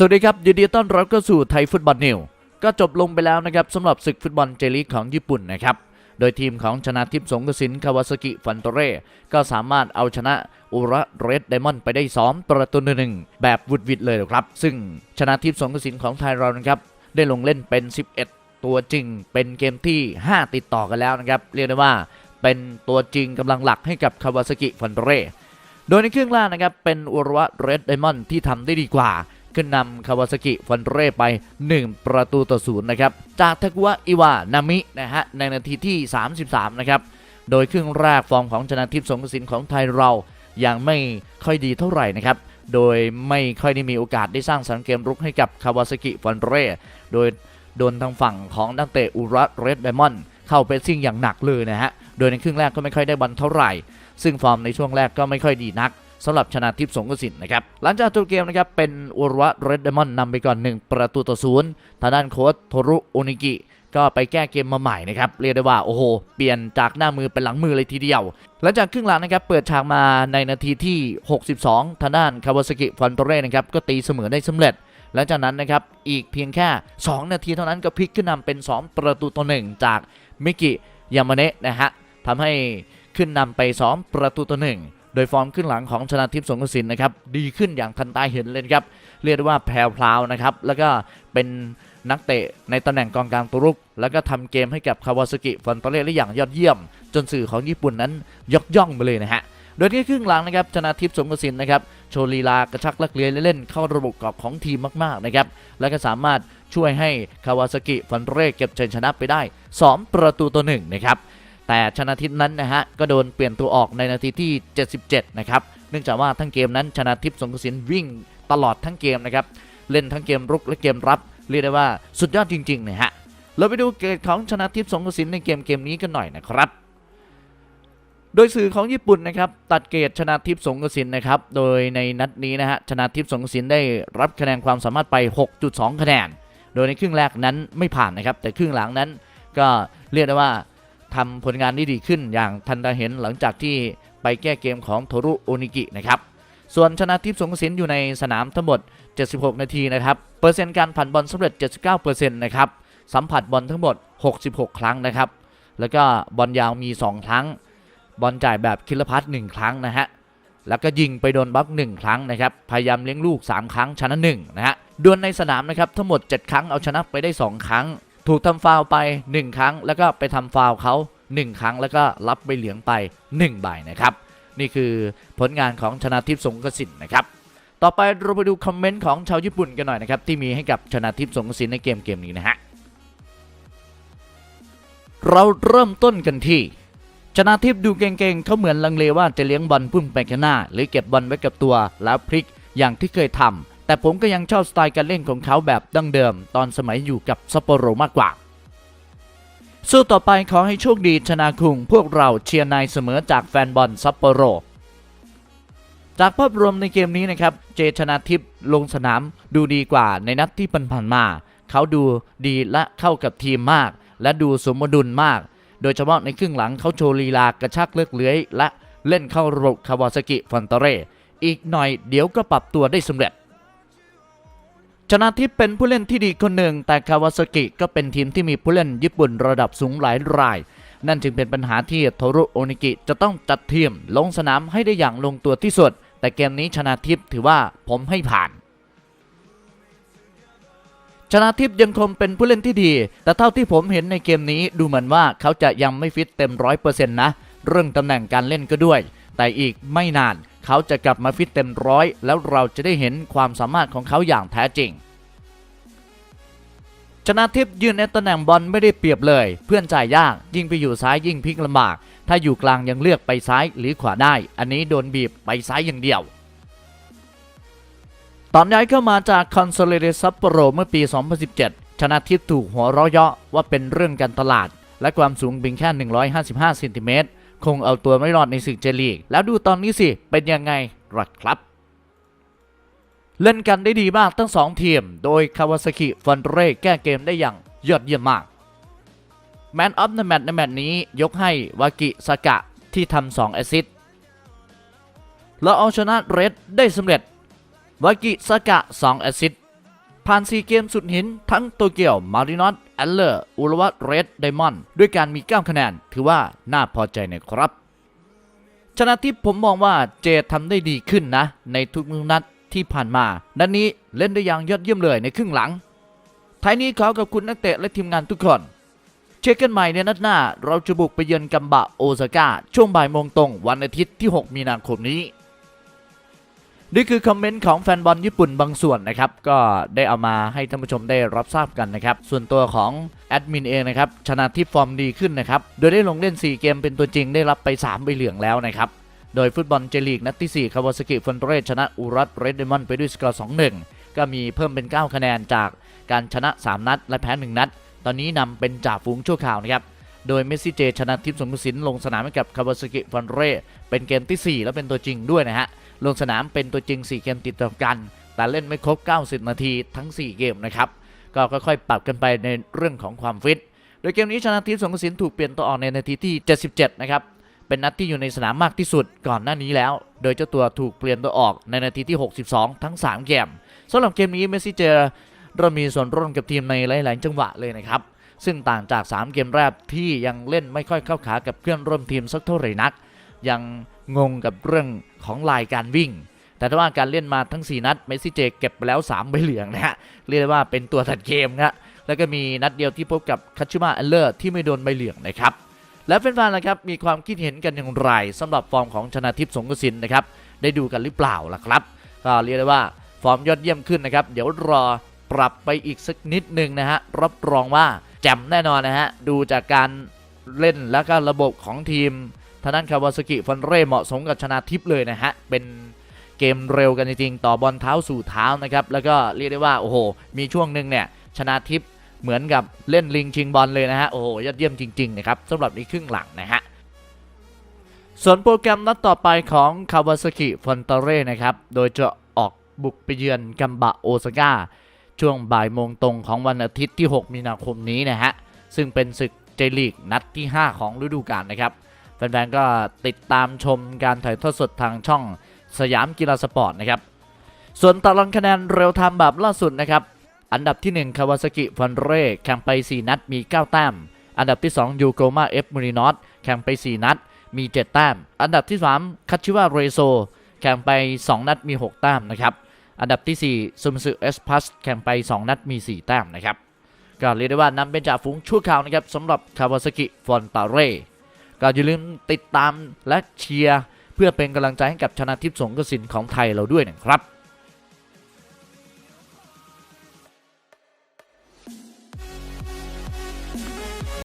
สวัสดีครับยินดีต้อนรับเข้าสู่ไทยฟุตบอลนิวก็จบลงไปแล้วนะครับสำหรับศึกฟุตบอลเจลีกของญี่ปุ่นนะครับ โดยทีมของชนะทิพย์สงกสินคาวาซากิฟันโตเร่ก็สามารถเอาชนะอุระเรดไดมอนด์ไปได้2ประตูหนึ่งแบบวุดวิดเลยครับ ซึ่งชนะทิพย์สงกสินของไทยเรานะครับ ได้ลงเล่นเป็น 11 ตัวจริง เป็นเกมที่ 5 ติดต่อกันแล้วนะครับ เรียกได้ว่าเป็นตัวจริงกำลังหลักให้กับคาวาซากิฟันโตเร่โดยในครึ่งแรกนะครับเป็นอุระเรดไดมอนด์ที่ทำได้ดีกว่า ขึ้นนำคาวาซากิฟันเร่ไป 1 ประตูต่อศูนย์นะครับ จากทากุวะอิวานามินะฮะในนาทีที่ 33 นะครับ โดยครึ่งแรกฟอร์มของชนะทิพย์สงกสินของไทยเรายังไม่ค่อยดีเท่าไหร่นะครับ โดยไม่ค่อยได้มีโอกาสได้สร้างสรรค์เกมรุกให้กับคาวาซากิฟันเร่ โดยโดนทางฝั่งของนักเตะอุระเรดไดมอนด์เข้าเปซิ่งอย่างหนักเลยนะฮะ โดยในครึ่งแรกก็ไม่ค่อยได้บอลเท่าไหร่ ซึ่งฟอร์มในช่วงแรกก็ไม่ค่อยดีนัก สำหรับชนะทิพย์สงกสินนะครับหลังจากจบเกมนะครับเป็นอุระวะเรดเดมอนนำไปก่อน 1 ประตูต่อศูนย์ทางด้านโค้ชโทรุโอนิกิก็ไปแก้เกมมาใหม่นะครับเรียกได้ว่าโอ้โหเปลี่ยนจากหน้ามือเป็นหลังมือเลยทีเดียว หลังจากครึ่งหลังนะครับเปิดฉากมาในนาทีที่ 62 ทางด้านคาวาซากิฟันโตเร่นะครับก็ตีเสมอได้สำเร็จหลังจากนั้นนะครับอีกเพียงแค่ 2 นาทีเท่านั้นก็พลิกขึ้นนำเป็น 2 ประตูต่อหนึ่งจากมิกิยามาเนะนะฮะทำให้ขึ้นนำไป 2 ประตูต่อหนึ่ง ดยฟอร์มขึ้นหลังของชนะทิพย์สงกระสินนะครับดีขึ้นอย่างทันตาเห็นเลยครับเรียกว่าแพรวพราวนะครับแล้วก็เป็นนักเตะในตำแหน่งกองกลางตัวรุก แล้วก็ทำเกมให้กับคาวาซากิฟันโตเร่ได้อย่างยอดเยี่ยม จนสื่อของญี่ปุ่นนั้นยกย่องไปเลยนะฮะโดยที่ครึ่งหลังนะครับชนะทิพย์สงกระสินนะครับโชว์ลีลากระชักลักเลียเล่นเข้าระบบกรอบของทีมมากๆนะครับแล้วก็สามารถช่วยให้คาวาซากิฟันโตเร่เก็บชัยชนะไปได้ 2 ประตูต่อหนึ่งนะครับ แต่ชนะทิพย์นั้นนะฮะก็โดนเปลี่ยนตัวออกในนาทีที่ 77 นะครับ เนื่องจากว่าทั้งเกมนั้นชนะทิพย์สงกสินวิ่งตลอดทั้งเกมนะครับ เล่นทั้งเกมรุกและเกมรับ เรียกได้ว่าสุดยอดจริงๆนะฮะ เราไปดูเกมของชนะทิพย์สงกสินในเกมเกมนี้กันหน่อยนะครับโดยสื่อของญี่ปุ่นนะครับตัดเกรดชนะทิพย์สงกสินนะครับ โดยในนัดนี้นะฮะชนะทิพย์สงกสินได้รับคะแนนความสามารถไป 6.2 คะแนน โดยในครึ่งแรกนั้นไม่ผ่านนะครับ แต่ครึ่งหลังนั้นก็เรียกได้ว่า ทำผลงานได้ดีขึ้นอย่างทันตาเห็นหลังจากที่ไปแก้เกมของโทรุโอนิกินะครับส่วนชนะทิพย์สงสินอยู่ในสนามทั้งหมด 76 นาทีนะครับ เปอร์เซ็นต์การผ่านบอลสำเร็จ 79%นะครับ สัมผัสบอลทั้งหมด 66 ครั้งนะครับ แล้วก็บอลยาวมี 2 ครั้ง บอลจ่ายแบบคิลพัทหนึ่งครั้งนะฮะ แล้วก็ยิงไปโดนบล็อกหนึ่งครั้งนะครับ พยายามเลี้ยงลูก 3 ครั้งชนะ1นะฮะ ดวลในสนามนะครับทั้งหมด 7 ครั้งเอาชนะไปได้ 2 ครั้ง ถูกทำฟาวไป 1 ครั้ง แล้วก็ไปทำฟาวเขา1 ครั้ง แล้วก็รับใบเหลืองไป1ใบนะครับ นี่คือผลงานของชนะทิพย์สงกสินนะครับ ต่อไปเราไปดูคอมเมนต์ของชาวญี่ปุ่นกันหน่อยนะครับที่มีให้กับชนะทิพย์สงกสินในเกมเกมนี้นะฮะเราเริ่มต้นกันที่ ชนะทิพย์ดูเก่งๆเขาเหมือนลังเลว่าจะเลี้ยงบอลพุ่งไปข้างหน้า หรือเก็บบอลไว้กับตัวแล้วพลิกอย่างที่เคยทำ แต่ผมก็ยังชอบสไตล์การเล่นของเขาแบบดั้งเดิม ตอนสมัยอยู่กับซัปโปโรมากกว่า สู้ต่อไปขอให้โชคดีชนะคุง พวกเราเชียร์นายเสมอจากแฟนบอลซัปโปโร จากภาพรวมในเกมนี้นะครับ เจชนะทิพย์ลงสนามดูดีกว่าในนัดที่ผ่านมา เขาดูดีและเข้ากับทีมมาก และดูสมดุลมาก โดยเฉพาะในครึ่งหลังเขาโชว์ลีลากระชักเลือกเลื้อยและเล่นเข้าระบบคาวาซากิฟันเตเรอีกหน่อยเดี๋ยวก็ปรับตัวได้สำเร็จ ชนะทิพย์เป็นผู้เล่นที่ดีคนหนึ่ง แต่คาวาซากิก็เป็นทีมที่มีผู้เล่นญี่ปุ่นระดับสูงหลายราย นั่นจึงเป็นปัญหาที่โทรุโอนิกิจะต้องจัดทีมลงสนามให้ได้อย่างลงตัวที่สุด แต่เกมนี้ชนะทิพย์ถือว่าผมให้ผ่านชนะทิพย์ยังคงเป็นผู้เล่นที่ดี แต่เท่าที่ผมเห็นในเกมนี้ดูเหมือนว่าเขาจะยังไม่ฟิตเต็มร้อยเปอร์เซ็นต์นะ เรื่องตำแหน่งการเล่นก็ด้วย แต่อีกไม่นาน เขาจะกลับมาฟิตเต็มร้อย แล้วเราจะได้เห็นความสามารถของเขาอย่างแท้จริงชนะทิพย์ยืนในตำแหน่งบอลไม่ได้เปรียบเลย เพื่อนจ่ายยาก ยิ่งไปอยู่ซ้ายยิ่งพลิกลำบาก ถ้าอยู่กลางยังเลือกไปซ้ายหรือขวาได้ อันนี้โดนบีบไปซ้ายอย่างเดียว ตอนย้ายเข้ามาจากคอนโซเลเดซัปโปโรเมื่อปี 2017 ชนะทิพย์ถูกหัวเราะเยาะว่าเป็นเรื่องการตลาด และความสูงเพียงแค่ 155เซนติเมตร คงเอาตัวไม่รอดในศึกเจลีก แล้วดูตอนนี้สิ เป็นยังไงรัดครับ เล่นกันได้ดีมากทั้งสองทีม โดยคาวาซากิฟันเร่แก้เกมได้อย่างยอดเยี่ยมมากแมนออฟในแมตช์ในแมตช์นี้ยกให้วากิสากะที่ทำ2แอซิสต์และเอาชนะเรดได้สำเร็จ วากิสากะ2แอซิสต์ผ่าน4เกมสุดหินทั้งโตเกียวมารินอต แอลเลอร์อุรวัตเรดไดมอนด์ด้วยการมี 9 คะแนน ถือว่าน่าพอใจนะครับ ชนะทิพย์ผมมองว่าเจทำได้ดีขึ้นนะ ในทุกนัดที่ผ่านมา นัดนนี้เล่นได้อย่างยอดเยี่ยมเลยในครึ่งหลังท้ายนี้ขอขอบคุณนักเตะและทีมงานทุกคนเช็คกันใหม่ในนัดหน้า เราจะบุกไปเยือนกัมบะโอซาก้าช่วงบ่ายโมงตรงวันอาทิตย์ที่ 6 มีนาคมนี้ นี่คือคอมเมนต์ของแฟนบอลญี่ปุ่นบางส่วนนะครับ ก็ได้เอามาให้ท่านผู้ชมได้รับทราบกันนะครับ ส่วนตัวของแอดมินเองนะครับ ชนะทิพฟอร์มดีขึ้นนะครับ โดยได้ลงเล่น 4 เกมเป็นตัวจริงได้รับไป 3 ใบเหลืองแล้วนะครับ โดยฟุตบอลเจลีกนัดที่ 4 คาวาซากิฟันเรชนะอุรัตเรดเดมอนไปด้วยสกอร์ 2-1 ก็มีเพิ่มเป็น 9 คะแนนจากการชนะ 3 นัด และแพ้ 1 นัด ตอนนี้นำเป็นจ่าฝูงชั่วข่าวนะครับ โดยเมสซี่เจชนะทิพย์สงกระสินลงสนามให้กับคาวาซากิฟันเร่เป็นเกมที่ 4 และเป็นตัวจริงด้วยนะฮะ ลงสนามเป็นตัวจริง 4 เกมติดต่อกัน แต่เล่นไม่ครบ 90 นาทีทั้ง 4 เกมนะครับ ก็ค่อยๆ ปรับกันไปในเรื่องของความฟิต โดยเกมนี้ชนะทิพย์สงกระสินถูกเปลี่ยนตัวออกในนาทีที่ 77 นะครับ เป็นนัดที่อยู่ในสนามมากที่สุดก่อนหน้านี้แล้ว โดยเจ้าตัวถูกเปลี่ยนตัวออกในนาทีที่ 62 ทั้ง 3 เกมสำหรับเกมนี้เมสซี่เจเริ่มมีส่วนร่วมกับทีมในหลาย ๆ จังหวะเลยนะครับ ซึ่งต่างจาก 3 เกมแรกที่ยังเล่นไม่ค่อยเข้าขากับเพื่อนร่วมทีมสักเท่าไหร่นัก ยังงงกับเรื่องของลายการวิ่ง แต่ถ้าว่าการเล่นมาทั้ง 4 นัดเมสซี่เจเก็บไปแล้ว3ใบเหลืองนะฮะเรียกได้ว่าเป็นตัวตัดเกมนะแล้วก็มีนัดเดียวที่พบกับคัตชิมาอัลเลอร์ที่ไม่โดนใบเหลืองนะครับแล้วแฟนๆล่ะครับมีความคิดเห็นกันอย่างไรสำหรับฟอร์มของชนะทิพย์สงกระสินนะครับได้ดูกันหรือเปล่าล่ะครับก็เรียกได้ว่าฟอร์มยอดเยี่ยมขึ้นนะครับ เดี๋ยวรอปรับไปอีกสักนิดหนึ่งนะฮะรับรองว่า แจ่มแน่นอนนะฮะ ดูจากการเล่นแล้วก็ระบบของทีมทางด้านคาวาซากิฟันเร่เหมาะสมกับชนะทิพย์เลยนะฮะ เป็นเกมเร็วกันจริงๆ ต่อบอลเท้าสู่เท้านะครับ แล้วก็เรียกได้ว่า โอ้โห มีช่วงหนึ่งเนี่ย ชนะทิพย์เหมือนกับเล่นลิงชิงบอลเลยนะฮะ โอ้โห ยอดเยี่ยมจริงๆนะครับสำหรับในครึ่งหลังนะฮะ ส่วนโปรแกรมนัดต่อไปของคาวาซากิฟอนตเร่นะครับ โดยจะออกบุกไปเยือนกัมบะโอซาก้า ช่วงบ่ายโมงตรงของวันอาทิตย์ที่ 6 มีนาคมนี้นะฮะ ซึ่งเป็นศึกเจลีกนัดที่ 5 ของฤดูกาลนะครับ แฟนๆ ก็ติดตามชมการถ่ายทอดสดทางช่องสยามกีฬาสปอร์ตนะครับ ส่วนตารางคะแนนเร็วทม์แบบล่าสุดนะครับ อันดับที่1คาวาซากิฟันเร่แข่งไป 4 นัดมี 9 แต้ม อันดับที่ 2 ยูโกมาเอฟมูรินอตแข่งไป 4 นัดมี 7 แต้ม อันดับที่ 3 คัตชิวาเรโซ แข่งไป 2 นัดมี 6 แต้มนะครับ อันดับที่ 4 ซุมซึเอสพัสแข่งไป 2 นัดมี 4 แต้มนะครับ ก็เรียกได้ว่านำเป็นจ่าฝูงชั่วคราวนะครับสำหรับคาวาซากิฟอนตาเร่ก็อย่าลืมติดตามและเชียร์ เพื่อเป็นกำลังใจให้กับชนะทิพย์สงกระสินของไทยเราด้วยนะครับ